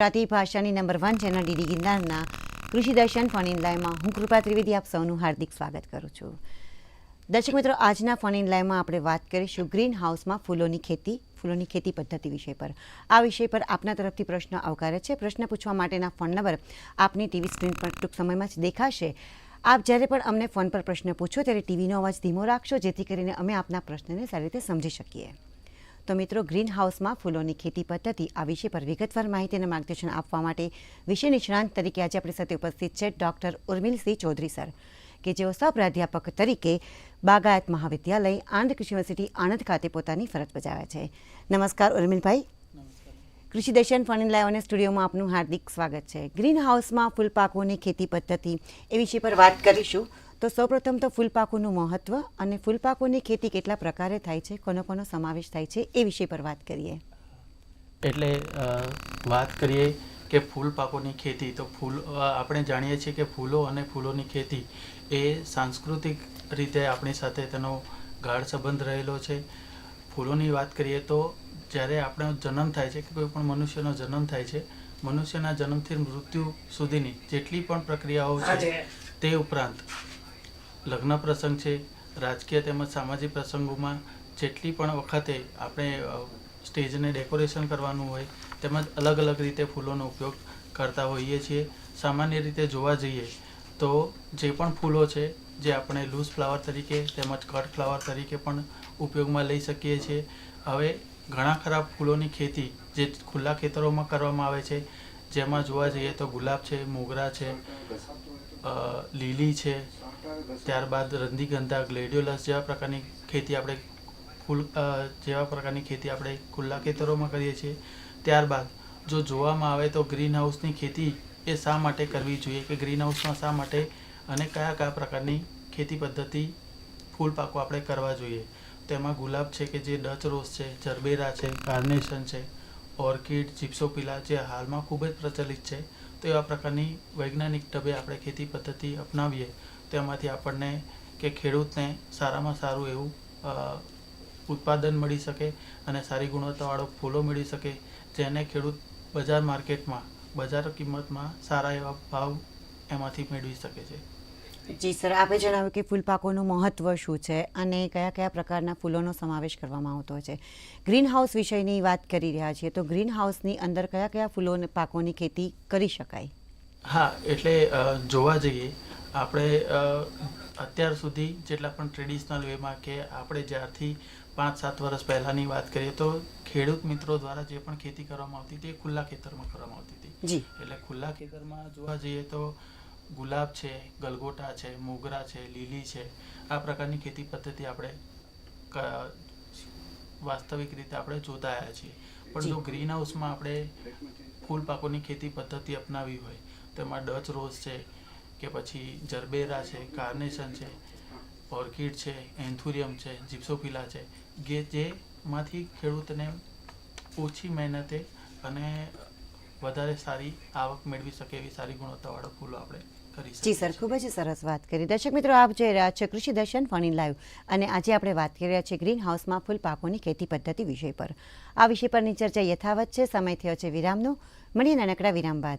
ગુજરાતી ભાષાની number one channel DD ગિરનારના કૃષિ દર્શન ફોન ઇન લાઈવમાં હું કૃપા ત્રિવેદી આપ સૌનું હાર્દિક સ્વાગત કરું છું. દર્શક મિત્રો, આજના ફોન ઇન લાઈવમાં આપણે વાત કરીશું ગ્રીન હાઉસમાં ફૂલોની ખેતી ફૂલોની ખેતી પદ્ધતિ વિષય પર. આ વિષય પર આપના તરફથી પ્રશ્ન આવકારે છે. પ્રશ્ન પૂછવા માટેના ફોન નંબર આપની ટીવી સ્ક્રીન પર ટૂંક સમયમાં જ દેખાશે. આપ જ્યારે પણ અમને ફોન પર પ્રશ્ન પૂછો, ત્યારે ટીવીનો અવાજ ધીમો રાખશો, જેથી કરીને અમે આપના પ્રશ્નને સારી રીતે સમજી શકીએ. તો મિત્રો ગ્રીન હાઉસમાં ફૂલોની ખેતી પદ્ધતિ આ વિષય પર વિગતવાર માહિતી અને માર્ગદર્શન આપવા માટે વિષય નિષ્ણાંત તરીકે આજે આપણી સાથે ઉપસ્થિત છે ડૉક્ટર ઉર્મિલસિંહ ચૌધરી સર કે જેઓ સહપ્રાધ્યાપક તરીકે બાગાયત મહાવિદ્યાલય આણંદ કૃષિ યુનિવર્સિટી આણંદ ખાતે પોતાની ફરજ બજાવે છે. નમસ્કાર ઉર્મિલભાઈ. કૃષિ દર્શન ફન ઇન લાઈવ અને સ્ટુડિયોમાં આપનું હાર્દિક સ્વાગત છે. ગ્રીન હાઉસમાં ફૂલપાકોની ખેતી પદ્ધતિ એ વિષય પર વાત કરીશું. તો સૌપ્રથમ તો ફૂલપાકોનું મહત્વ અને ફૂલપાકોની ખેતી કેટલા પ્રકારે થાય છે કોનો કોનો સમાવેશ થાય છે એ વિષય પર વાત કરીએ. એટલે વાત કરીએ કે ફૂલપાકોની ખેતી તો ફૂલ આપણે જાણીએ છીએ કે ફૂલો અને ફૂલોની ખેતી એ સાંસ્કૃતિક રીતે આપણી સાથે તેનો ગાઢ સંબંધ રહેલો છે. ફૂલોની વાત કરીએ તો જ્યારે આપણો જન્મ થાય છે કે કોઈ પણ મનુષ્યનો જન્મ થાય છે મનુષ્યના જન્મથી મૃત્યુ સુધીની જેટલી પણ પ્રક્રિયાઓ છે તે ઉપરાંત લગ્ન પ્રસંગ છે, રાજકીય તેમજ સામાજિક પ્રસંગોમાં જેટલી પણ વખતે આપણે સ્ટેજને ડેકોરેશન કરવાનું હોય, તેમજ અલગ અલગ રીતે ફૂલોનો ઉપયોગ કરતા હોઈએ છીએ. સામાન્ય રીતે જોવા જઈએ તો જે પણ ફૂલો છે, જે આપણે લૂઝ ફ્લાવર તરીકે તેમજ કટ ફ્લાવર તરીકે પણ ઉપયોગમાં લઈ શકીએ છીએ. હવે ઘણા ખરા ફૂલોની ખેતી જે ખુલ્લા ખેતરોમાં કરવામાં આવે છે, જેમાં જોવા જઈએ તો ગુલાબ છે, મોગરા છે લીલી છે ત્યારબાદ રંધીગંધા ગ્લેડિયોલસ જેવા પ્રકારની ખેતી આપણે ફૂલ જેવા પ્રકારની ખેતી આપણે ખુલ્લા ખેતરોમાં કરીએ છીએ. ત્યારબાદ જો જોવામાં આવે તો ગ્રીન હાઉસની ખેતી એ શા માટે કરવી જોઈએ કે ગ્રીન હાઉસમાં શા માટે અને કયા કયા પ્રકારની ખેતી પદ્ધતિ ફૂલ પાકો આપણે કરવા જોઈએ? તેમાં ગુલાબ છે કે જે ડચ રોઝ છે, જરબેરા છે કાર્નેશન છે, ઓર્કિડ જીપ્સોપિલા જે હાલમાં ખૂબ જ પ્રચલિત છે, તો એવા પ્રકારની વૈજ્ઞાનિક ઢબે આપણે ખેતી પદ્ધતિ અપનાવીએ. તેમાંથી આપણને કે ખેડૂતને સારામાં સારું એવું ઉત્પાદન મળી શકે અને સારી ગુણવત્તાવાળો ફૂલો મળી શકે જેને ખેડૂત બજાર માર્કેટમાં બજાર કિંમતમાં સારા એવા ભાવ એમાંથી મેળવી શકે છે. જી સર આપે જણાવ્યું કે ફૂલપાકોનું મહત્વ શું છે અને કયા કયા પ્રકારના ફૂલોનો સમાવેશ કરવામાં આવતો હોય છે. ગ્રીન હાઉસ વિષયની વાત કરી રહ્યા છીએ તો ગ્રીન હાઉસની અંદર કયા કયા ફૂલો પાકોની ખેતી કરી શકાય? હા એટલે જોવા જઈએ આપણે અત્યાર સુધી જેટલા પણ ટ્રેડિશનલ વેમાં કે આપણે જ્યારથી પાંચ સાત વર્ષ પહેલાંની વાત કરીએ તો ખેડૂત મિત્રો દ્વારા જે પણ ખેતી કરવામાં આવતી હતી એ ખુલ્લા ખેતરમાં કરવામાં આવતી હતી. એટલે ખુલ્લા ખેતરમાં જોવા જઈએ તો ગુલાબ છે ગલગોટા છે મોગરા છે લીલી છે આ પ્રકારની ખેતી પદ્ધતિ આપણે વાસ્તવિક રીતે આપણે જોતા આવ્યા છીએ. પણ જો ગ્રીન હાઉસમાં આપણે ફૂલ પાકોની ખેતી પદ્ધતિ અપનાવી હોય તો એમાં ડચ રોઝ છે કે પછી જરબેરા છે કાર્નેશન છે ઓર્કિડ છે એન્થુરિયમ છે જીપ્સોફિલા છે કે જેમાંથી ખેડૂતને ઓછી મહેનતે અને વધારે સારી આવક મેળવી શકે એવી સારી ગુણવત્તાવાળા ફૂલો આપણે કરી જી સર ખૂબ જ સરસ વાત કરી. દર્શક મિત્રો આપ જોઈ રહ્યા છો કૃષિ દર્શન ફણી લાઈવ. અને આજે આપણે વાત કરી રહ્યા છીએ ગ્રીન હાઉસમાં ફૂલ પાકોની ખેતી પદ્ધતિ વિષય પર. આ વિષય પરની ચર્ચા યથાવત છે. સમય થયો છે વિરામનો. મળીએ નાનકડા વિરામ બાદ.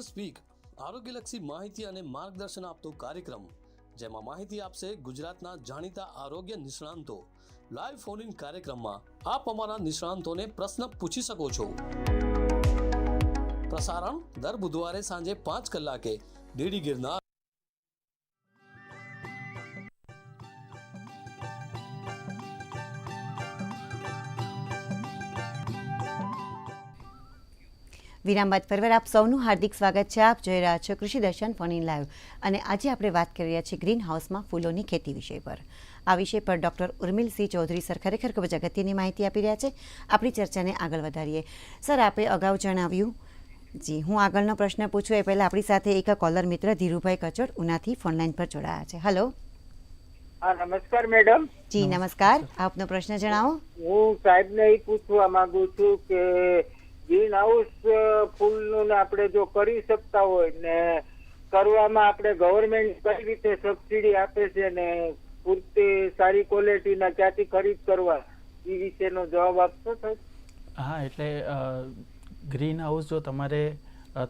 ડોક્ટર સ્પીક આરોગ્યલક્ષી માહિતી અને માર્ગદર્શન આપતો કાર્યક્રમ, જેમાં માહિતી આપશે ગુજરાતના જાણીતા આરોગ્ય નિષ્ણાંતો. લાઈવ ફોન ઇન કાર્યક્રમમાં આપ અમારા નિષ્ણાંતોને પ્રશ્ન પૂછી શકો છો. પ્રસારણ દર બુધવારે સાંજે પાંચ કલાકે. ડીડી ગિરનાર વિરામ બાદ ફરીવાર આપ સૌનું હાર્દિક સ્વાગત છે. આપ જોઈ રહ્યા છો કૃષિ દર્શન ફોન ઇન લાઈવ. અને આજે આપણે વાત કરી રહ્યા છીએ ગ્રીન હાઉસમાં ફૂલોની ખેતી વિષય પર. આ વિષય પર ડૉક્ટર ઉર્મિલસિંહ ચૌધરી સર ખરેખર ખૂબ જ અગત્યની માહિતી આપી રહ્યા છે. આપણી ચર્ચાને આગળ વધારીએ. સર આપે અગાઉ જણાવ્યું. જી હું આગળનો પ્રશ્ન પૂછું. એ પહેલાં આપણી સાથે એક કોલર મિત્ર ધીરુભાઈ કચોડ ઉનાથી ફોનલાઈન પર જોડાયા છે. હલો. નમસ્કાર મેડમ. જી નમસ્કાર. આપનો પ્રશ્ન જણાવો. હું સાહેબને એ પૂછવા માંગુ છું કે ગ્રીન હાઉસ ફૂલનું આપણે જો કરી શકતા હોય ને કરવામાં આપણે ગવર્મેન્ટ કઈ રીતે સબસિડી આપે છે ને પૂરતી સારી ક્વોલિટીના ક્યાંથી ખરીદ કરવા એ વિશેનો જવાબ આપશો સાહેબ? હા એટલે ગ્રીન હાઉસ જો તમારે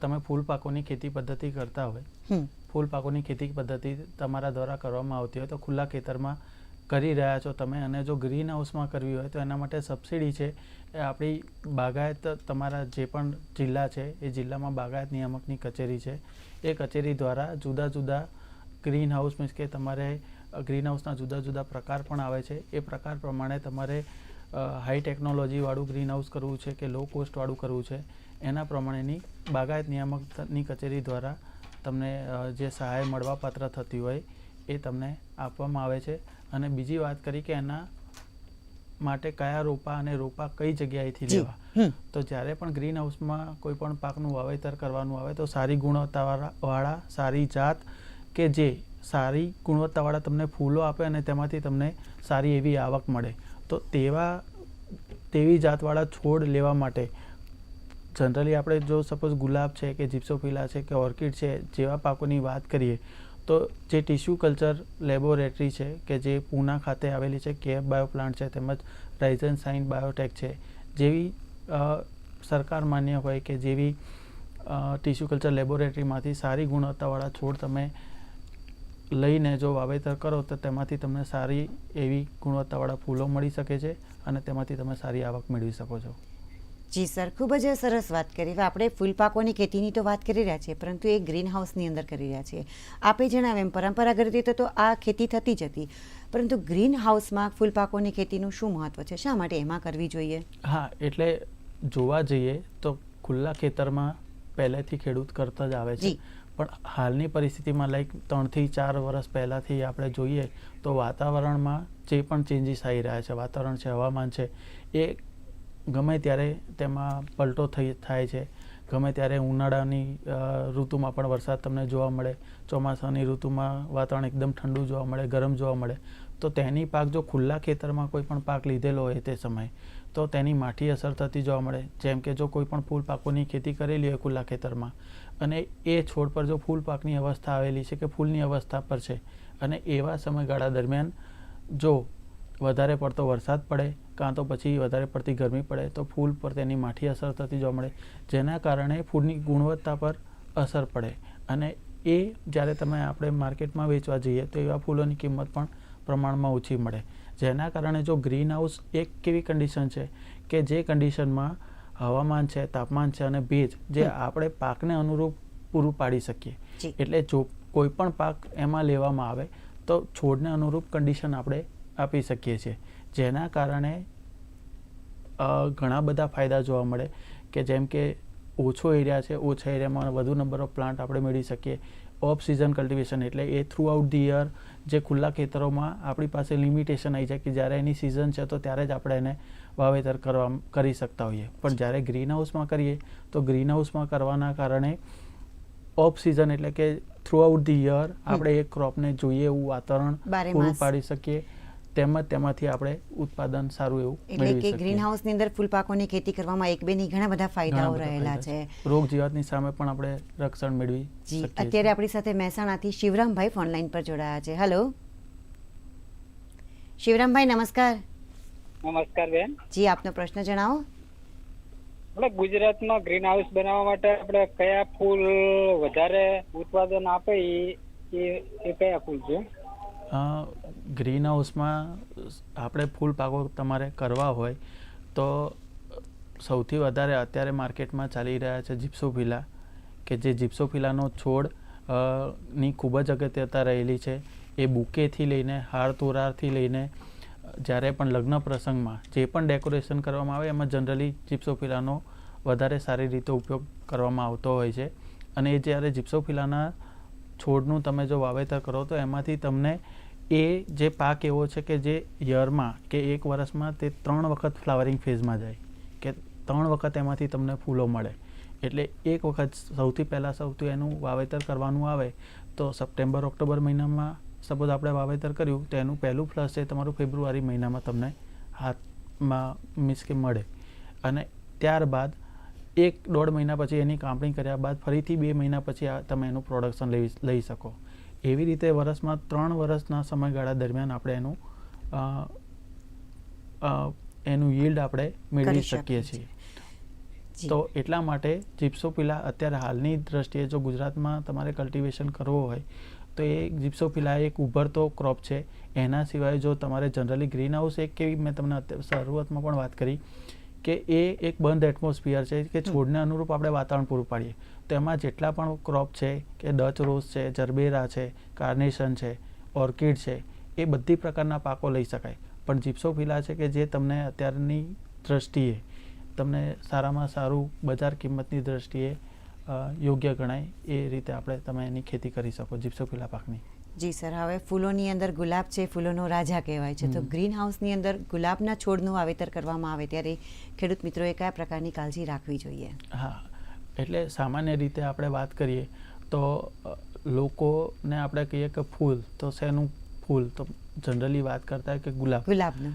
તમે ફૂલ પાકોની ખેતી પદ્ધતિ કરતા હોય ફૂલ પાકોની ખેતી પદ્ધતિ તમારા દ્વારા કરવામાં આવતી હોય તો ખુલ્લા ખેતરમાં કરી રહ્યા છો તમે અને જો ગ્રીન હાઉસમાં કરવી હોય તો એના માટે સબસિડી છે. આપણી બાગાયત તમારા જે પણ જિલ્લા છે, એ જિલ્લામાં બાગાયત નિયામકની કચેરી છે. એ કચેરી દ્વારા જુદા જુદા ગ્રીન હાઉસ મીન્સ કે તમારે ગ્રીન હાઉસના જુદા જુદા પ્રકાર પણ આવે છે. એ પ્રકાર પ્રમાણે તમારે હાઈ ટેકનોલોજીવાળું ગ્રીન હાઉસ કરવું છે કે લો કોસ્ટવાળું કરવું છે, એના પ્રમાણેની બાગાયત નિયામકની કચેરી દ્વારા તમને જે સહાય મળવાપાત્ર થતી હોય એ તમને આપવામાં આવે છે. અને બીજી વાત કરી કે એના માટે કયા રોપા અને રોપા કઈ જગ્યાએથી લેવા? તો જ્યારે પણ ગ્રીન હાઉસમાં કોઈ પણ પાકનું વાવેતર કરવાનું આવે તો સારી ગુણવત્તાવાળા વાળા સારી જાત કે જે સારી ગુણવત્તાવાળા તમને ફૂલો આપે અને તેમાંથી તમને સારી એવી આવક મળે. તો તેવા તેવી જાતવાળા છોડ લેવા માટે જનરલી આપણે જો સપોઝ ગુલાબ છે કે જીપ્સોફિલા છે કે ઓર્કિડ છે જેવા પાકોની વાત કરીએ તો જે ટિશ્યુ કલ્ચર લેબોરેટરી છે કે જે પૂના ખાતે આવેલી છે કેફ બાયો પ્લાન્ટ છે, તેમજ રાઇઝન સાઇન બાયોટેક છે, જેવી સરકાર માન્ય હોય કે જેવી ટિશ્યુ કલ્ચર લેબોરેટરીમાંથી સારી ગુણવત્તાવાળા છોડ તમે લઈને જો વાવેતર કરો, તો તેમાંથી તમને સારી એવી ગુણવત્તાવાળા ફૂલો મળી શકે છે અને તેમાંથી તમે સારી આવક મેળવી શકો છો. જી સર ખૂબ જ સરસ વાત કરી. હવે આપણે ફૂલપાકોની ખેતીની તો વાત કરી રહ્યા છીએ પરંતુ એ ગ્રીન હાઉસની અંદર કરી રહ્યા છીએ. આપે જણાવ્યું એમ પરંપરાગત રીતે તો આ ખેતી થતી જ હતી. પરંતુ ગ્રીન હાઉસમાં ફૂલપાકોની ખેતીનું શું મહત્વ છે? શા માટે એમાં કરવી જોઈએ? હા એટલે જોવા જઈએ તો ખુલ્લા ખેતરમાં પહેલેથી ખેડૂત કરતા જ આવે છે. પણ હાલની પરિસ્થિતિમાં લાઈક ત્રણથી ચાર વર્ષ પહેલાંથી આપણે જોઈએ તો વાતાવરણમાં જે પણ ચેન્જીસ આવી રહ્યા છે વાતાવરણ છે હવામાન છે એ ગમે ત્યારે તેમાં પલટો થઈ, થાય છે, ગમે ત્યારે ઉનાળાની ઋતુમાં પણ વરસાદ તમને જોવા મળે, ચોમાસાની ઋતુમાં વાતાવરણ એકદમ ઠંડુ જોવા મળે, ગરમ જોવા મળે, તો તેની પાક જો ખુલ્લા ખેતરમાં કોઈ પણ પાક લીધેલો હોય તે સમયે, તો તેની માઠી અસર થતી જોવા મળે. જેમ કે જો કોઈ પણ ફૂલ પાકોની ખેતી કરેલી હોય ખુલ્લા ખેતરમાં, અને એ છોડ પર જો ફૂલ પાકની અવસ્થા આવેલી છે કે ફૂલની અવસ્થા પર છે, અને એવા સમયગાળા દરમિયાન જો વધારે પડતો વરસાદ પડે કાં તો પછી વધારે પડતી ગરમી પડે તો ફૂલ પર તેની માઠી અસર થતી જોવા મળે જેના કારણે ફૂલની ગુણવત્તા પર અસર પડે. અને એ જ્યારે તમે આપણે માર્કેટમાં વેચવા જઈએ તો એવા ફૂલોની કિંમત પણ પ્રમાણમાં ઓછી મળે. જેના કારણે જો ગ્રીન હાઉસ એક કેવી કન્ડિશન છે કે જે કન્ડિશનમાં હવામાન છે તાપમાન છે અને ભેજ જે આપણે પાકને અનુરૂપ પૂરું પાડી શકીએ. એટલે જો કોઈ પણ પાક એમાં લેવામાં આવે તો છોડને અનુરૂપ કન્ડિશન આપણે આપી શકીએ છીએ. જેના કારણે ઘણા બધા ફાયદા જોવા મળે કે જેમ કે ઓછો એરિયા છે ઓછા એરિયામાં વધુ નંબર ઓફ પ્લાન્ટ આપણે મેળવી શકીએ ઓફ સિઝન કલ્ટિવેશન એટલે એ થ્રુ આઉટ ધી યર જે ખુલ્લા ખેતરોમાં આપણી પાસે લિમિટેશન આવી જાય કે જ્યારે એની સિઝન છે તો ત્યારે જ આપણે એને વાવેતર કરવા કરી શકતા હોઈએ. પણ જ્યારે ગ્રીન હાઉસમાં કરીએ તો ગ્રીન હાઉસમાં કરવાના કારણે ઓફ સિઝન એટલે કે થ્રુ આઉટ ધી યર આપણે એ ક્રોપને જોઈએ એવું વાતાવરણ પૂરું પાડી શકીએ. તેમજ તેમાંથી આપણે ઉત્પાદન સારું એવું એટલે કે. ગ્રીન હાઉસની અંદર ફૂલપાકોની ખેતી કરવામાં એક બેની ઘણા બધા ફાયદાઓ રહેલા છે. રોગ જીવાતની સામે પણ આપણે રક્ષણ મેળવી જી અત્યારે આપણી સાથે મહેસાણાથી શિવરામભાઈ ફોનલાઈન પર જોડાયા છે. હેલો શિવરામભાઈ નમસ્કાર. નમસ્કાર બેન. જી આપનો પ્રશ્ન જણાવો. આપણે ગુજરાતમાં ગ્રીન હાઉસ બનાવવા માટે આપણે કયા ફૂલ વધારે ઉત્પાદન આપે એ એ કયા ફૂલ છે? ગ્રીન હાઉસમાં આપણે ફૂલ પાકો તમારે કરવા હોય, તો સૌથી વધારે અત્યારે માર્કેટમાં ચાલી રહ્યા છે જીપ્સોફિલા કે જે જીપ્સોફિલાનો છોડની ખૂબ જ અગત્યતા રહેલી છે. એ બુકેથી લઈને, હાર તોરારથી લઈને, જ્યારે પણ લગ્ન પ્રસંગમાં જે પણ ડેકોરેશન કરવામાં આવે, એમાં જનરલી જીપ્સોફિલાનો વધારે સારી રીતે ઉપયોગ કરવામાં આવતો હોય છે. અને એ જ્યારે જીપ્સોફિલાના છોડનું તમે જો વાવેતર કરો, તો એમાંથી તમને એ જે પાક એવો છે કે જે યરમાં કે એક વર્ષમાં તે ત્રણ વખત ફ્લાવરિંગ ફેઝમાં જાય, કે ત્રણ વખત એમાંથી તમને ફૂલો મળે. એટલે એક વખત સૌથી પહેલાં સૌથી એનું વાવેતર કરવાનું આવે, તો સપ્ટેમ્બર, ઓક્ટોબર મહિનામાં સપોઝ આપણે વાવેતર કર્યું, તો એનું પહેલું ફ્લશ છે તમારું ફેબ્રુઆરી મહિનામાં તમને હાથમાં મીન્સ કે મળે. અને ત્યારબાદ એક દોઢ મહિના પછી એની કાપણી કર્યા બાદ ફરીથી બે મહિના પછી તમે એનું પ્રોડક્શન લઈ લઈ શકો. એવી રીતે વર્ષમાં ત્રણ વર્ષના સમયગાળા દરમિયાન આપણે એનું અ, યીલ્ડ આપણે મેળવી શકીએ શકીએ છીએ. તો એટલા માટે જીપ્સોપિલા અત્યારે હાલની દ્રષ્ટિએ જો ગુજરાતમાં તમારે કલ્ટિવેશન કરવો હોય તો એ જીપ્સોફિલા એક ઉભરતો ક્રોપ છે. એના સિવાય જો તમારે જનરલી ગ્રીન હાઉસ એક કેવી મેં તમને શરૂઆતમાં પણ વાત કરી કે એ એક બંધ એટમોસ્ફિયર છે કે છોડને અનુરૂપ આપણે વાતાવરણ પૂરું પાડીએ. તો એમાં જેટલા પણ ક્રોપ છે કે ડચ રોઝ છે જરબેરા છે કાર્નેશન છે ઓર્કિડ છે એ બધી પ્રકારના પાકો લઈ શકાય. પણ જીપ્સોફિલા છે કે જે તમને અત્યારની દ્રષ્ટિએ તમને સારામાં સારું બજાર કિંમતની દ્રષ્ટિએ યોગ્ય ગણાય એ રીતે આપણે તમે એની ખેતી કરી શકો જીપ્સોફિલા પાકની. જી સર હવે ફૂલોની અંદર ગુલાબ છે ફૂલોનો રાજા કહેવાય છે. તો ગ્રીન હાઉસની અંદર ગુલાબના છોડનું વાવેતર કરવામાં આવે ત્યારે ખેડૂત મિત્રોએ કયા પ્રકારની કાળજી રાખવી જોઈએ? હા એટલે સામાન્ય રીતે આપણે વાત કરીએ તો લોકોને આપણે કહીએ કે ફૂલ તો શેનું ફૂલ? તો જનરલી વાત કરતા કે ગુલાબ. ગુલાબનું.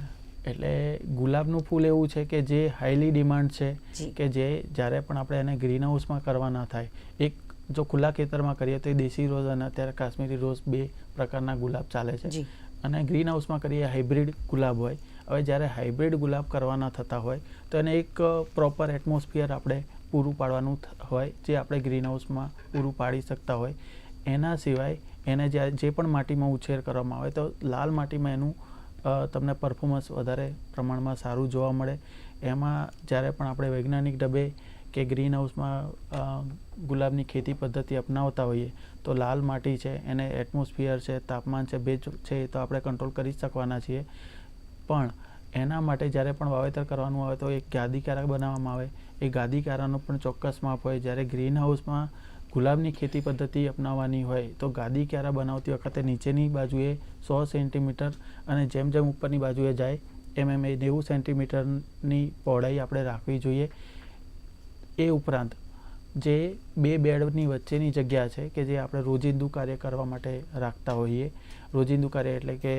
એટલે ગુલાબનું ફૂલ એવું છે કે જે હાઈલી ડિમાન્ડ છે કે જે જ્યારે પણ આપણે એને ગ્રીન હાઉસમાં કરવાના થાય એક જો ખુલ્લા ખેતરમાં કરીએ તો એ દેશી રોઝ અને અત્યારે કાશ્મીરી રોઝ બે પ્રકારના ગુલાબ ચાલે છે. અને ગ્રીન હાઉસમાં કરીએ હાઇબ્રિડ ગુલાબ હોય. હવે જ્યારે હાઇબ્રિડ ગુલાબ કરવાના થતા હોય તો એને એક પ્રોપર એટમોસ્ફિયર આપણે પૂરું પાડવાનું હોય જે આપણે ગ્રીન હાઉસમાં પૂરું પાડી શકતા હોય. એના સિવાય એને જે જે પણ માટીમાં ઉછેર કરવામાં આવે તો લાલ માટીમાં એનું તમને પરફોર્મન્સ વધારે પ્રમાણમાં સારું જોવા મળે. એમાં જ્યારે પણ આપણે વૈજ્ઞાનિક ઢબે કે ગ્રીન હાઉસમાં ગુલાબની ખેતી પદ્ધતિ અપનાવતા હોઈએ, તો લાલ માટી છે, એને એટમોસ્ફિયર છે, તાપમાન છે, ભેજ છે, એ તો આપણે કંટ્રોલ કરી શકવાના છીએ. પણ એના માટે જ્યારે પણ વાવેતર કરવાનું આવે તો એક ગાદી ક્યારા બનાવવામાં આવે. એ ગાદી ક્યારાનું પણ ચોક્કસ માપ હોય. જ્યારે ગ્રીન હાઉસમાં ગુલાબની ખેતી પદ્ધતિ અપનાવવાની હોય, તો ગાદી ક્યારા બનાવતી વખતે નીચેની બાજુએ સો સેન્ટીમીટર અને જેમ જેમ ઉપરની બાજુએ જાય, એમ એમ એ નેવું સેન્ટીમીટરની પહોળાઈ આપણે રાખવી જોઈએ. એ ઉપરાંત જે બે બેડની વચ્ચેની જગ્યા છે કે જે આપણે રોજિંદુ કાર્ય કરવા માટે રાખતા હોઈએ. રોજિંદુ કાર્ય એટલે કે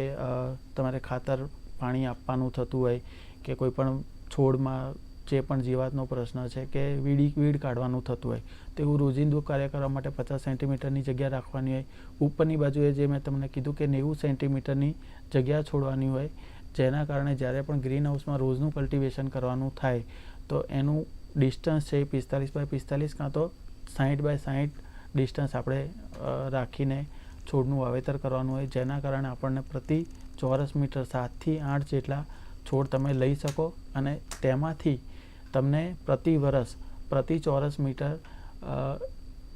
તમારે ખાતર પાણી આપવાનું થતું હોય કે કોઈ પણ છોડમાં જે પણ જીવાતનો પ્રશ્ન છે કે વીડી, વીડ કાઢવાનું થતું હોય તેવું રોજિંદુ કાર્ય કરવા માટે પચાસ સેન્ટીમીટરની જગ્યા રાખવાની હોય. ઉપરની બાજુએ જે મેં તમને કીધું કે નેવું સેન્ટીમીટરની જગ્યા છોડવાની હોય, જેના કારણે જ્યારે પણ ગ્રીન હાઉસમાં રોજનું કલ્ટિવેશન કરવાનું થાય, તો એનું ડિસ્ટન્સ છે એ પિસ્તાલીસ બાય પિસ્તાલીસ કાં તો સાહીઠ બાય સાહીઠ ડિસ્ટન્સ આપણે રાખીને છોડનું વાવેતર કરવાનું હોય. જેના કારણે આપણને પ્રતિ ચોરસ મીટર સાતથી આઠ જેટલા છોડ તમે લઈ શકો અને તેમાંથી તમને પ્રતિ વરસ, પ્રતિ ચોરસ મીટર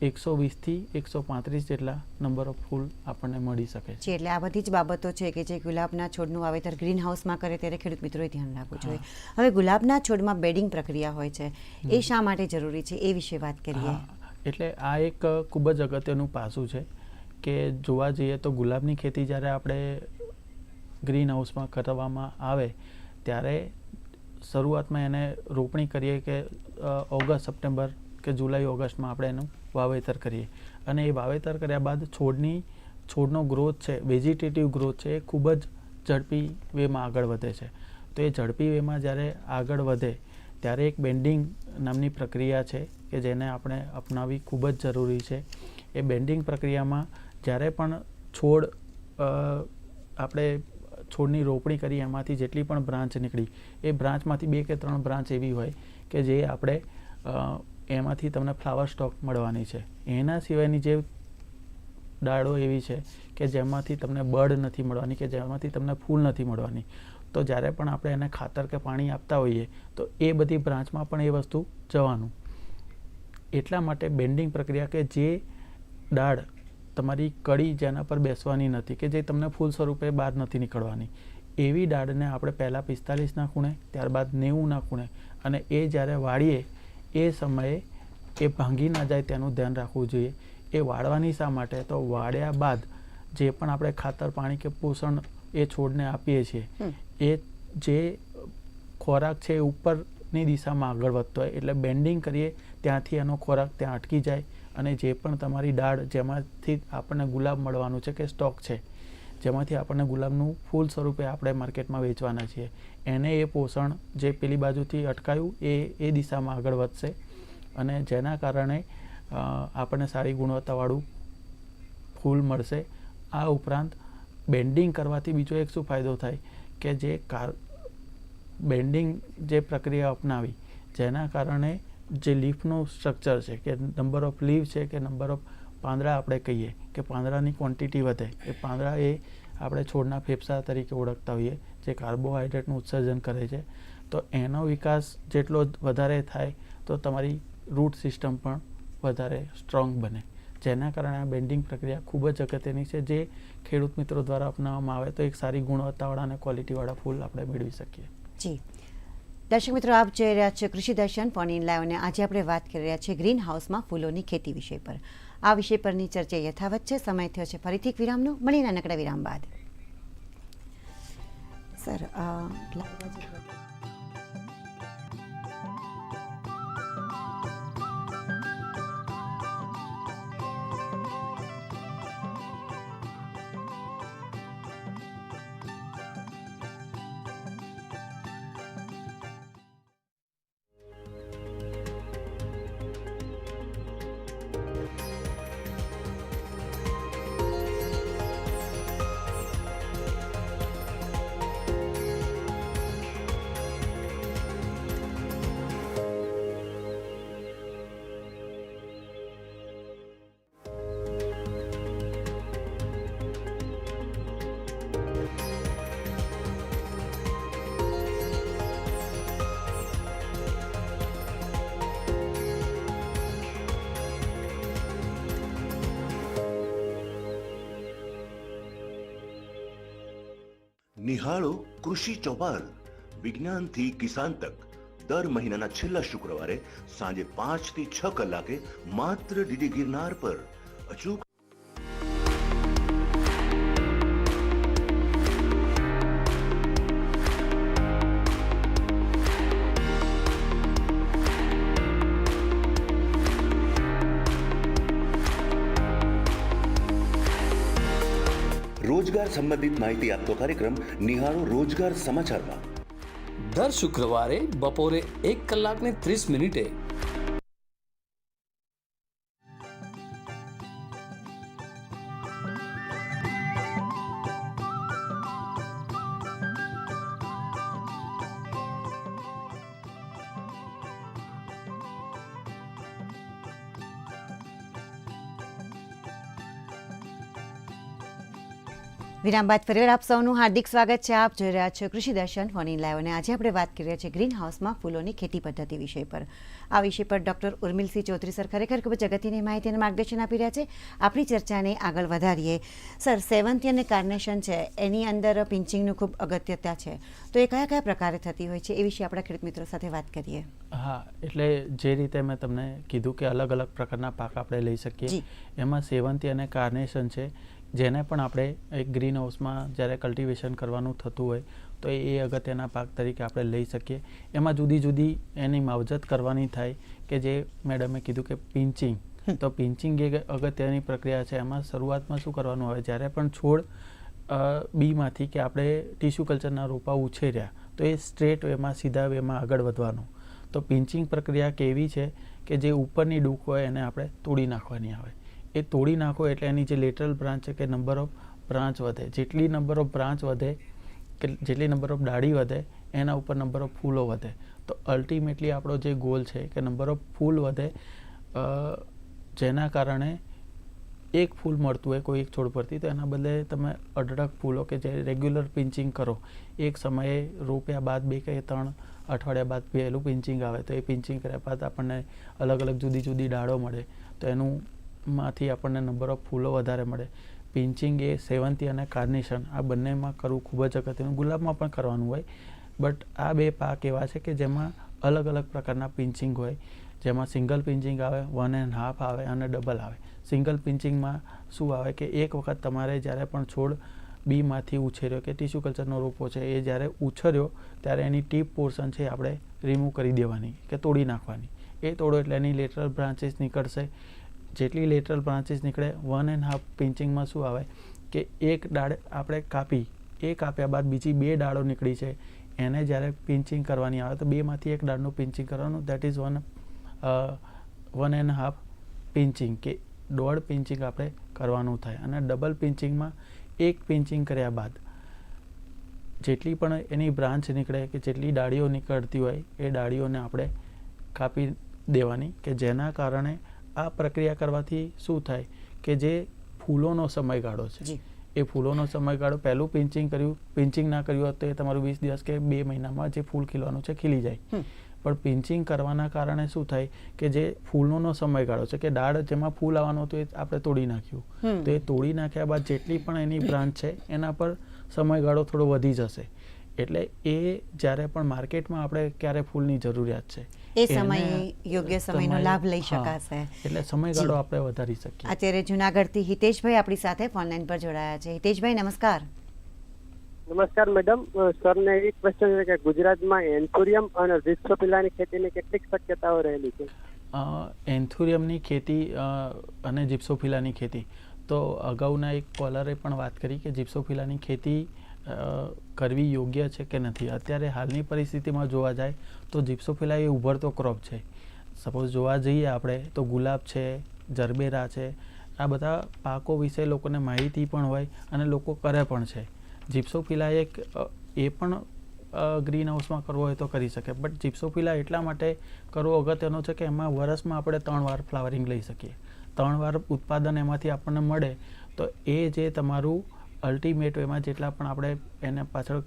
એકસો વીસથી એકસો પાંત્રીસ જેટલા નંબર ઓફ ફૂલ આપણને મળી શકે છે. એટલે આ બધી જ બાબતો છે કે જે ગુલાબના છોડનું વાવેતર ગ્રીન હાઉસમાં કરે ત્યારે ખેડૂત મિત્રોએ ધ્યાન રાખવું જોઈએ. હવે ગુલાબના છોડમાં બેડિંગ પ્રક્રિયા હોય છે એ શા માટે જરૂરી છે એ વિશે વાત કરીએ. એટલે આ એક ખૂબ જ અગત્યનું પાસું છે કે જોવા જઈએ તો ગુલાબની ખેતી જ્યારે આપણે ગ્રીન હાઉસમાં કરવામાં આવે ત્યારે શરૂઆતમાં એને રોપણી કરીએ કે ઓગસ્ટ સપ્ટેમ્બર કે જુલાઈ, ઓગસ્ટમાં આપણે એનું વાવેતર કરીએ. અને એ વાવેતર કર્યા બાદ છોડની, છોડનો ગ્રોથ છે વેજીટેટિવ ગ્રોથ છે, એ ખૂબ જ ઝડપી વેમાં આગળ વધે છે. તો એ ઝડપી વેમાં જ્યારે આગળ વધે, ત્યારે એક બેન્ડિંગ નામની પ્રક્રિયા છે કે જેને આપણે અપનાવવી ખૂબ જ જરૂરી છે. એ બેન્ડિંગ પ્રક્રિયામાં જ્યારે પણ છોડ આપણે છોડની રોપણી કરી એમાંથી જેટલી પણ બ્રાન્ચ નીકળી, એ બ્રાન્ચમાંથી બે કે ત્રણ બ્રાન્ચ એવી હોય કે જે આપણે એમાંથી તમને ફ્લાવર સ્ટોક મળવાની છે. એના સિવાયની જે ડાળો એવી છે કે જેમાંથી તમને બળ નથી મળવાની કે જેમાંથી તમને ફૂલ નથી મળવાની. તો જ્યારે પણ આપણે એને ખાતર કે પાણી આપતા હોઈએ, તો એ બધી બ્રાન્ચમાં પણ એ વસ્તુ જવાનું. એટલા માટે બેન્ડિંગ પ્રક્રિયા કે જે ડાળ તમારી કડી જેના પર બેસવાની નથી કે જે તમને ફૂલ સ્વરૂપે બહાર નથી નીકળવાની, એવી ડાળને આપણે પહેલાં પિસ્તાલીસના ખૂણે, ત્યારબાદ નેવુંના ખૂણે અને એ જ્યારે વાળીએ એ સમયે એ ભાંગી ના જાય તેનું ધ્યાન રાખવું જોઈએ. એ વાળવાની શા માટે? તો વાળ્યા બાદ જે પણ આપણે ખાતર પાણી કે પોષણ એ છોડને આપીએ છીએ એ જે ખોરાક છે એ ઉપરની દિશામાં આગળ વધતો હોય. એટલે બેન્ડિંગ કરીએ ત્યાંથી એનો ખોરાક ત્યાં અટકી જાય અને જે પણ તમારી ડાળ જેમાંથી આપણને ગુલાબ મળવાનું છે કે સ્ટોક છે જેમાંથી આપણને ગુલાબનું ફૂલ સ્વરૂપે આપણે માર્કેટમાં વેચવાના છીએ. એને એ પોષણ જે પેલી બાજુથી અટકાયું એ એ દિશામાં આગળ વધશે. અને જેના કારણે આપણને સારી ગુણવત્તાવાળું ફૂલ મળશે. આ ઉપરાંત બેન્ડિંગ કરવાથી બીજો એક શું ફાયદો થાય કે જે કાર, બેન્ડિંગ જે પ્રક્રિયા અપનાવી, જેના કારણે જે લીફનું સ્ટ્રક્ચર છે કે નંબર ઓફ લીફ છે કે નંબર ઓફ પાંદડા આપણે કહીએ કે પાંદડાની ક્વોન્ટિટી વધે, એ પાંદડા એ આપણે છોડના ફેફસા તરીકે ઓળખતા હોઈએ જે કાર્બોહાઈડ્રેટનું ઉત્સર્જન કરે છે, તો એનો વિકાસ જેટલો વધારે થાય, તો તમારી રૂટ સિસ્ટમ પણ વધારે સ્ટ્રોંગ બને. જેના કારણે આ બેન્ડિંગ પ્રક્રિયા ખૂબ જ અગત્યની છે. જે ખેડૂત મિત્રો દ્વારા અપનાવવામાં આવે, તો એક સારી ગુણવત્તાવાળા અને ક્વોલિટીવાળા ફૂલ આપણે મેળવી શકીએ. જી. દર્શક મિત્રો, આપ જોઈ રહ્યા છો કૃષિ દર્શન ફોન ઇન લાઈવ, અને આજે આપણે વાત કરી રહ્યા છીએ ગ્રીન હાઉસમાં ફૂલોની ખેતી વિષય પર. આ વિષય પરની ચર્ચા યથાવત છે. સમય થયો છે. ફરીથી વિરામનો. મળીને નકડા વિરામ બાદ. સર અ, નિહાળો કૃષિ ચૌપાલ વિજ્ઞાનથી કિસાન તક. દર મહિનાના છેલ્લા શુક્રવારે સાંજે પાંચથી છ કલાકે માત્ર ડીડી ગિરનાર પર. અચૂક સંબંધિત માહિતી આપતો કાર્યક્રમ નિહાળો રોજગાર સમાચારમાં. દર શુક્રવારે બપોરે એક કલાકને ત્રીસ મિનિટે વિરામ બાદ ફરીવાર આપ સૌનું હાર્દિક સ્વાગત છે. આપ જોઈ રહ્યા છો કૃષિ દર્શન ફોન ઇન લાઈવ. અને આજે આપણે વાત કરી રહ્યા છીએ ગ્રીન હાઉસમાં ફૂલોની ખેતી પદ્ધતિ વિષય પર. આ વિષય પર ડોક્ટર ઉર્મિલસિંહ ચૌધરી સર ખરેખર ખૂબ જ અગત્યની માહિતી અને માર્ગદર્શન આપી રહ્યા છે. આપણી ચર્ચાને આગળ વધારીએ. સર સેવંતી અને કાર્નેશન છે એની અંદર પિંચિંગનું ખૂબ અગત્યતા છે. તો એ કયા કયા પ્રકારે થતી હોય છે એ વિશે આપણા ખેડૂત મિત્રો સાથે વાત કરીએ. હા એટલે જે રીતે મેં તમને કીધું કે અલગ અલગ પ્રકારના પાક આપણે લઈ શકીએ. એમાં સેવંતી અને કાર્નેશન છે. જેને પણ આપણે એક ગ્રીન હાઉસમાં જ્યારે કલ્ટિવેશન કરવાનું થતું હોય તો એ અગત્યના પાક તરીકે આપણે લઈ શકીએ. એમાં જુદી જુદી એની માવજત કરવાની થાય કે જે મેડમે કીધું કે પિંચિંગ. તો પિંચિંગ એક અગત્યની પ્રક્રિયા છે. એમાં શરૂઆતમાં શું કરવાનું આવે જ્યારે પણ છોડ બીમાંથી કે આપણે ટિશ્યુ કલ્ચરના રોપા ઉછેર્યા તો એ સ્ટ્રેટ વેમાં સીધા વેમાં આગળ વધવાનું. તો પિંચિંગ પ્રક્રિયા કેવી છે કે જે ઉપરની ડૂક હોય એને આપણે તોડી નાખવાની આવે. એ તોડી નાખો એટલે એની જે લેટરલ બ્રાન્ચ છે કે નંબર ઓફ બ્રાન્ચ વધે. જેટલી નંબર ઓફ બ્રાન્ચ વધે કે જેટલી નંબર ઓફ ડાળી વધે, એના ઉપર નંબર ઓફ ફૂલો વધે. તો અલ્ટિમેટલી આપણો જે ગોલ છે કે નંબર ઓફ ફૂલ વધે જેના કારણે એક ફૂલ મળતું હોય કોઈ એક છોડ પરથી, તો એના બદલે તમે અઢળક ફૂલો કે જે રેગ્યુલર પિંચિંગ કરો, એક સમયે રોપ્યા બાદ બે કે ત્રણ અઠવાડિયા બાદ પહેલું પિંચિંગ આવે, તો એ પિંચિંગ કર્યા બાદ આપણને અલગ અલગ જુદી જુદી ડાળો મળે. તો એનું માંથી આપણને નંબર ઓફ ફૂલો વધારે મળે. પિંચિંગ એ સેવંતી અને કાર્નેશન આ બંનેમાં કરવું ખૂબ જ અગત્યનું. ગુલાબમાં પણ કરવાનું હોય. બટ આ બે પાક એવા છે કે જેમાં અલગ અલગ પ્રકારના પિંચિંગ હોય. જેમાં સિંગલ પિંચિંગ આવે વન એન્ડ હાફ આવે અને ડબલ આવે. સિંગલ પિંચિંગમાં શું આવે કે એક વખત તમારે જ્યારે પણ છોડ બીમાંથી ઉછેર્યો કે ટીસ્યુ કલ્ચરનો રોપો છે, એ જ્યારે ઉછર્યો, ત્યારે એની ટીપ પોર્શન છે આપણે રિમૂવ કરી દેવાની કે તોડી નાખવાની. એ તોડો એટલે એની લેટરલ બ્રાન્ચીસ નીકળશે. જેટલી લેટરલ બ્રાન્ચીસ નીકળે વન એન્ડ હાફ પિંચિંગમાં શું આવે? કે એક ડાળ આપણે કાપી, એ કાપ્યા બાદ બીજી બે ડાળો નીકળી છે. એને જ્યારે પિંચિંગ કરવાની આવે, તો બેમાંથી એક ડાળનું પિંચિંગ કરવાનું. That is one one and half pinching કે દોઢ પિંચિંગ આપણે કરવાનું થાય. અને ડબલ પિંચિંગમાં એક પિંચિંગ કર્યા બાદ જેટલી પણ એની બ્રાન્ચ નીકળે કે જેટલી ડાળીઓ નીકળતી હોય, એ ડાળીઓને આપણે કાપી દેવાની. કે જેના કારણે આ પ્રક્રિયા કરવાથી શું થાય કે જે ફૂલોનો સમયગાળો છે એ ફૂલોનો સમયગાળો પહેલું પિંચિંગ કર્યું પિંચિંગ ના કર્યું તો એ તમારું વીસ દિવસ કે બે મહિનામાં જે ફૂલ ખીલવાનું છે ખીલી જાય. પણ પિંચિંગ કરવાના કારણે શું થાય કે જે ફૂલોનો સમયગાળો છે કે ડાળ જેમાં ફૂલ આવવાનું હતું એ આપણે તોડી નાખ્યું. તો એ તોડી નાખ્યા બાદ જેટલી પણ એની બ્રાન્ચ છે એના પર સમયગાળો થોડો વધી જશે. એટલે એ જ્યારે પણ માર્કેટમાં આપણે ક્યારે ફૂલની જરૂરિયાત છે એ સમય યોગ્ય સમયનો લાભ લઈ શકાશે. એટલે સમયગાળો આપણે વધારી શકીએ. અત્યારે જુનાગઢથી હિતેશભાઈ આપણી સાથે ફોનલાઈન પર જોડાયા છે. હિતેશભાઈ નમસ્કાર. નમસ્કાર મેડમ. સરને એક ક્વેશ્ચન છે કે ગુજરાતમાં એન્થુરિયમ અને રિસ્કોપિલાની ખેતીની કેટલીક શક્યતાઓ રહેલી છે? અ, એન્થુરિયમની ખેતી અ, અને જીપ્સોફિલાની ખેતી. તો અગાઉના એક કોલરે પણ વાત કરી કે જીપ્સોફિલાની ખેતી અ, કરવી યોગ્ય છે કે નથી? અત્યારે હાલની પરિસ્થિતિમાં જોવા જાય તો જીપ્સોફિલા એ ઉભરતો ક્રોપ છે. સપોઝ જોવા જઈએ આપણે, તો ગુલાબ છે, જરબેરા છે, આ બધા પાકો વિશે લોકોને માહિતી પણ હોય અને લોકો કરે પણ છે. જીપ્સોફિલા એક એ પણ ગ્રીન હાઉસમાં કરવો હોય તો કરી શકે. બટ જીપ્સોફિલા એટલા માટે કરવો અગત્યનો છે કે એમાં વરસમાં આપણે ત્રણ વાર ફ્લાવરિંગ લઈ શકીએ. ત્રણ વાર ઉત્પાદન એમાંથી આપણને મળે તો એ જે તમારું અલ્ટિમેટ એમાં જેટલા પણ આપણે એને પાછળ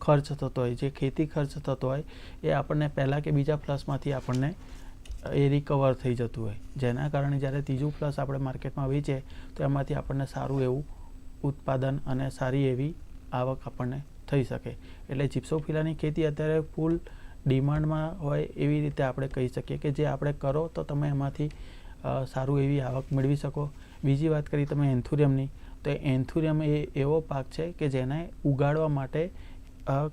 ખર્ચ થતો હોય, જે ખેતી ખર્ચ થતો હોય, એ આપણને પહેલાં કે બીજા ફ્લસમાંથી આપણને એ રિકવર થઈ જતું હોય. જેના કારણે જ્યારે ત્રીજું પ્લસ આપણે માર્કેટમાં વેચીએ તો એમાંથી આપણને સારું એવું ઉત્પાદન અને સારી એવી આવક આપણને થઈ શકે. એટલે જીપ્સોફિલાની ખેતી અત્યારે ફૂલ ડિમાન્ડમાં હોય એવી રીતે આપણે કહી શકીએ કે જે આપણે કરો તો તમે એમાંથી સારું એવી આવક મેળવી શકો. બીજી વાત કરી તમે એન્થુરિયમની તો એન્થુરિયમ એ એવો પાક છે કે જેને ઉગાડવા માટે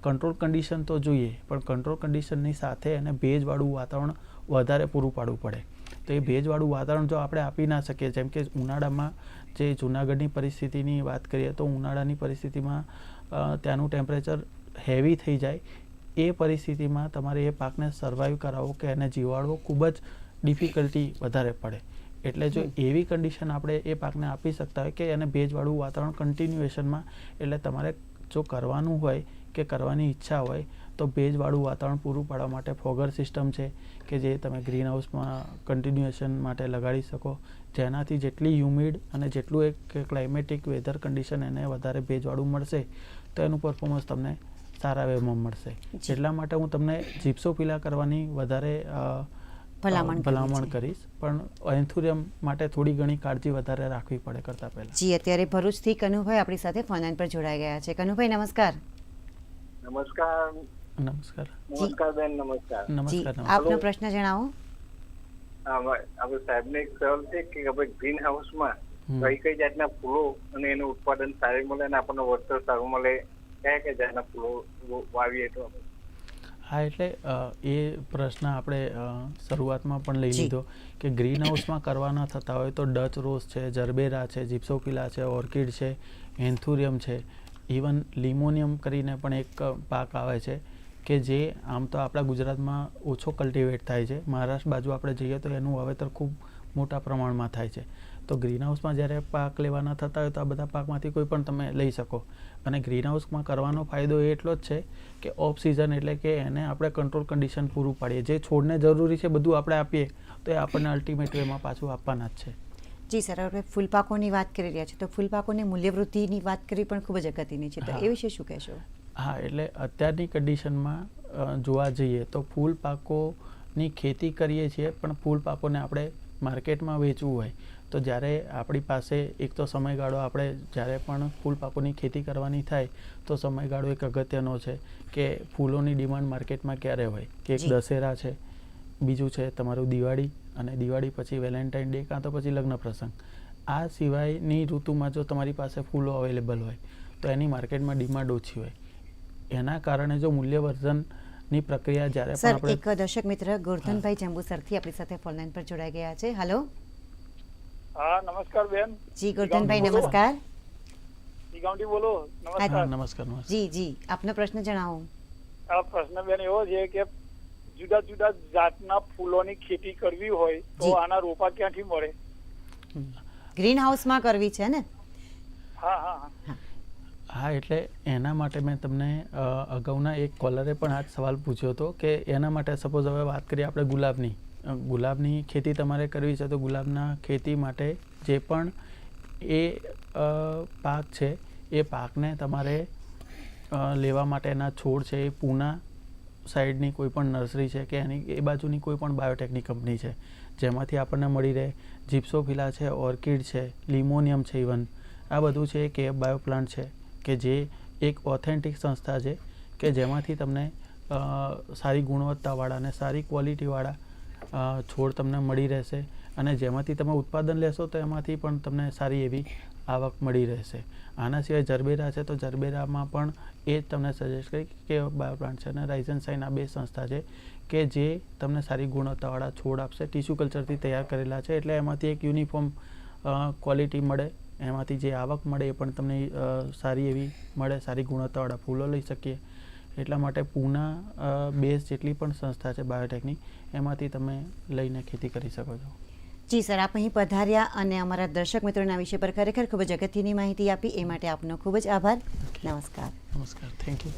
કંટ્રોલ કન્ડિશન તો જોઈએ, પણ કંટ્રોલ કન્ડિશનની સાથે એને ભેજવાળું વાતાવરણ વધારે પૂરું પાડવું પડે. તો એ ભેજવાળું વાતાવરણ જો આપણે આપી ના શકીએ, જેમ કે ઉનાળામાં જે જૂનાગઢની પરિસ્થિતિની વાત કરીએ, તો ઉનાળાની પરિસ્થિતિમાં ત્યાંનું ટેમ્પરેચર હેવી થઈ જાય. એ પરિસ્થિતિમાં તમારે એ પાકને સર્વાઈવ કરાવવો કે એને જીવાડવો ખૂબ જ ડિફિકલ્ટી વધારે પડે. એટલે જો એવી કન્ડિશન આપણે એ પાકને આપી શકતા હોય કે એને ભેજવાળું વાતાવરણ કન્ટિન્યુએશનમાં એટલે તમારે જો કરવાનું હોય કે કરવાની ઈચ્છા હોય તો ભેજવાળું વાતાવરણ પૂરું પાડવા માટે ફોગર સિસ્ટમ છે કે જે તમે ગ્રીન હાઉસમાં કન્ટિન્યુએશન માટે લગાડી શકો. જેનાથી જેટલી હ્યુમિડ અને જેટલું એક ક્લાઇમેટિક વેધર કન્ડિશન એને વધારે ભેજવાળું મળશે તો એનું પરફોર્મન્સ તમને સારા વેમાં મળશે. એટલા માટે હું તમને જીપ્સોફિલા કરવાની વધારે ભલામણ ભલામણ કરીશ. પણ એન્થુરિયમ માટે થોડી ઘણી કાળજી વધારે રાખવી પડે કરતા પહેલા. જી અત્યારે ભરૂચથી કનુભાઈ આપણી સાથે ફોનલાઈન પર જોડાઈ ગયા છે. કનુભાઈ નમસ્કાર. નમસ્કાર. નમસ્કાર. નમસ્કાર બેન નમસ્કાર. નમસ્કાર આપનો પ્રશ્ન જણાવો. આપણે સાહેબને એક સવાલ છે કે આપણે ગ્રીન હાઉસમાં. કઈ કઈ જાતના ફૂલો અને એનું ઉત્પાદન સારું મળે અને આપણને વળતર સારું મળે? કયા કયા જાતના ફૂલો વાવીએ તો? હા એટલે એ પ્રશ્ન આપણે શરૂઆતમાં પણ લઈ લીધો કે ગ્રીન હાઉસમાં કરવાના થતા હોય તો ડચ રોઝ છે જરબેરા છે જીપ્સોફિલા છે ઓર્કિડ છે એન્થુરિયમ છે ઇવન લિમોનિયમ કરીને પણ એક પાક આવે છે કે જે આમ તો આપણા ગુજરાતમાં ઓછો કલ્ટિવેટ થાય છે. મહારાષ્ટ્ર બાજુ આપણે જઈએ તો એનું વાવેતર ખૂબ મોટા પ્રમાણમાં થાય છે. તો ગ્રીન હાઉસમાં જ્યારે પાક લેવાના થતા હોય તો આ બધા પાકમાંથી કોઈ પણ તમે લઈ શકો. અને ગ્રીન હાઉસમાં કરવાનો ફાયદો એ એટલો જ છે કે ઓફ સિઝન એટલે કે એને આપણે કંટ્રોલ કન્ડિશન પૂરું પાડીએ. જે છોડને જરૂરી છે બધું આપણે આપીએ તો એ આપણને અલ્ટિમેટ વેમાં પાછું આપવાના જ છે. જી સર આપણે ફૂલપાકોની વાત કરી રહ્યા છીએ તો ફૂલપાકોની મૂલ્યવૃદ્ધિની વાત કરવી પણ ખૂબ જ અગત્યની છે. તો એ વિશે શું કહેશો? હા એટલે અત્યારની કન્ડિશનમાં જોવા જઈએ તો ફૂલપાકોની ખેતી કરીએ છીએ પણ ફૂલપાકોને આપણે માર્કેટમાં વેચવું હોય. તો જ્યારે આપણી પાસે એક તો સમયગાળો આપણે જ્યારે પણ ફૂલ પાકોની ખેતી કરવાની થાય તો સમયગાળો એક અગત્યનો છે કે ફૂલોની ડિમાન્ડ માર્કેટમાં ક્યારે હોય? કે એક દશેરા છે બીજું છે તમારું દિવાળી અને દિવાળી પછી વેલેન્ટાઇન ડે કાં તો પછી લગ્ન પ્રસંગ. આ સિવાયની ઋતુમાં જો તમારી પાસે ફૂલો અવેલેબલ હોય તો એની માર્કેટમાં ડિમાન્ડ ઓછી હોય. એના કારણે જો મૂલ્યવર્ધનની પ્રક્રિયા જ્યારે પણ આપણે એક દર્શક મિત્ર ગોરધનભાઈ જંબુસરથી આપણી સાથે ફોનલાઈન પર જોડાઈ ગયા છે. હલો હા નમસ્કાર બેન. જી ગોરધનભાઈ બોલો. નમસ્કાર. ગામડી બોલો. નમસ્કાર. નમસ્કાર નમસ્કાર. જી જી આપનો પ્રશ્ન જણાવો. આ પ્રશ્ન બેન એવો છે કે જુદા જુદા જાતના ફૂલોની ખેતી કરવી હોય તો આના રોપા ક્યાંથી મળે? ગ્રીન હાઉસમાં કરવી છે ને? હા હા હા. હા. એટલે એના માટે મેં તમને અગાઉના એક કોલરે પણ આ સવાલ પૂછ્યો હતો કે એના માટે સપોઝ હવે વાત કરીએ આપણે ગુલાબની. ગુલાબની ખેતી તમારે કરવી છે તો ગુલાબના ખેતી માટે જે પણ એ પાક છે, એ પાકને તમારે લેવા માટેના છોડ છે, એ પૂના સાઈડની કોઈ પણ નર્સરી છે કે એની, એ બાજુની કોઈ પણ બાયોટેકની કંપની છે, જેમાંથી આપણને મળી રહે જીપ્સોફિલા છે, ઓર્કિડ છે, લિમોનિયમ છે ઇવન, આ બધું છે કે બાયો પ્લાન્ટ છે કે જે એક ઓથેન્ટિક સંસ્થા છે કે જેમાંથી તમને સારી ગુણવત્તાવાળા અને સારી ક્વોલિટીવાળા છોડ તમને મળી રહેશે અને જેમાંથી તમે ઉત્પાદન લેશો તો એમાંથી પણ તમને સારી એવી આવક મળી રહેશે. આના સિવાય જરબેરા છે તો જરબેરામાં પણ એ જ તમને સજેસ્ટ કરી કે બાયો પ્લાન્ટ છે અને રાઇઝન સાઇન આ બે સંસ્થા છે કે જે તમને સારી ગુણવત્તાવાળા છોડ આપશે. ટિશ્યુ કલ્ચરથી તૈયાર કરેલા છે એટલે એમાંથી એક યુનિફોર્મ ક્વોલિટી મળે. એમાંથી જે આવક મળે એ પણ તમને સારી એવી મળે, સારી ગુણવત્તાવાળા ફૂલો લઈ શકીએ. એટલા માટે પૂના બેઝ જેટલી પણ સંસ્થા છે બાયોટેકની એમાંથી તમે લઈને ખેતી કરી શકો છો. જી સર આપ અહીં પધાર્યા અને અમારા દર્શક મિત્રોના વિષય પર ખરેખર ખૂબ જ અગત્યની માહિતી આપી એ માટે આપનો ખૂબ જ આભાર. નમસ્કાર. નમસ્કાર. થેન્ક યુ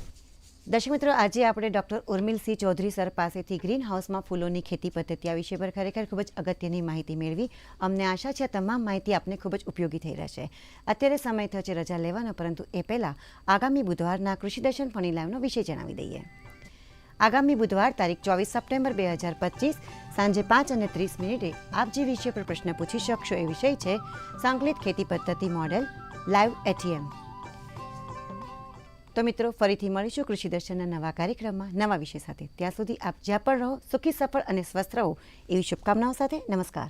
દર્શક મિત્રો, આજે આપણે ડૉક્ટર ઉર્મિલસિંહ ચૌધરી સર પાસેથી ગ્રીન હાઉસમાં ફૂલોની ખેતી પદ્ધતિ આ વિષય પર ખરેખર ખૂબ જ અગત્યની માહિતી મેળવી. અમને આશા છે તમામ માહિતી આપને ખૂબ જ ઉપયોગી થઈ રહેશે. અત્યારે સમય છે રજા લેવાનો, પરંતુ એ પહેલાં આગામી બુધવારના કૃષિ દર્શન ફની લાઈવનો વિષય જણાવી દઈએ. આગામી બુધવાર તારીખ ચોવીસ સપ્ટેમ્બર બે હજાર પચીસ સાંજે પાંચ અને ત્રીસ મિનિટે આપ જે વિષય પર પ્રશ્ન પૂછી શકશો એ વિષય છે સંકલિત ખેતી પદ્ધતિ મોડેલ લાઈવ એટીએમ. તો મિત્રો, ફરીથી મળીશું કૃષિ દર્શનના નવા કાર્યક્રમમાં, નવા વિષય સાથે. ત્યાં સુધી આપ જ્યાં પણ રહો, સુખી, સફળ અને સ્વસ્થ રહો, એવી શુભકામનાઓ સાથે. નમસ્કાર.